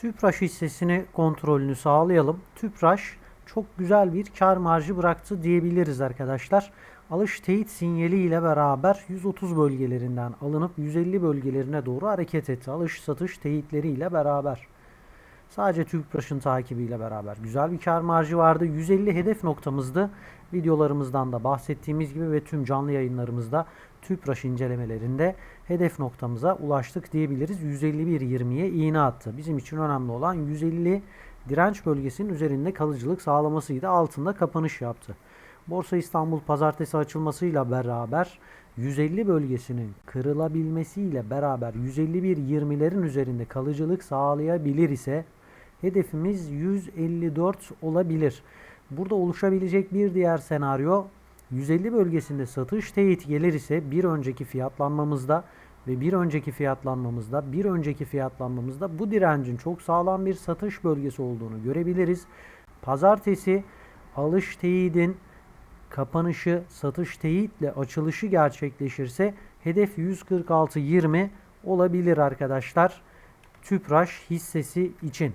Tüpraş hissesini kontrolünü sağlayalım. Tüpraş çok güzel bir kar marjı bıraktı diyebiliriz arkadaşlar. Alış teyit sinyali ile beraber 130 bölgelerinden alınıp 150 bölgelerine doğru hareket etti. Alış satış teyitleri ile beraber. Sadece Tüpraş'ın takibiyle beraber güzel bir kar marjı vardı. 150 hedef noktamızdı. Videolarımızdan da bahsettiğimiz gibi ve tüm canlı yayınlarımızda Tüpraş incelemelerinde hedef noktamıza ulaştık diyebiliriz. 151.20'ye iğne attı. Bizim için önemli olan 150 direnç bölgesinin üzerinde kalıcılık sağlamasıydı. Altında kapanış yaptı. Borsa İstanbul pazartesi açılmasıyla beraber 150 bölgesinin kırılabilmesiyle beraber 151.20'lerin üzerinde kalıcılık sağlayabilir ise hedefimiz 154 olabilir. Burada oluşabilecek bir diğer senaryo 150 bölgesinde satış teyit gelir ise bir önceki fiyatlanmamızda ve bir önceki fiyatlanmamızda bir önceki fiyatlanmamızda bu direncin çok sağlam bir satış bölgesi olduğunu görebiliriz. Pazartesi alış teyidin kapanışı satış teyitle açılışı gerçekleşirse hedef 146.20 olabilir arkadaşlar. Tüpraş hissesi için.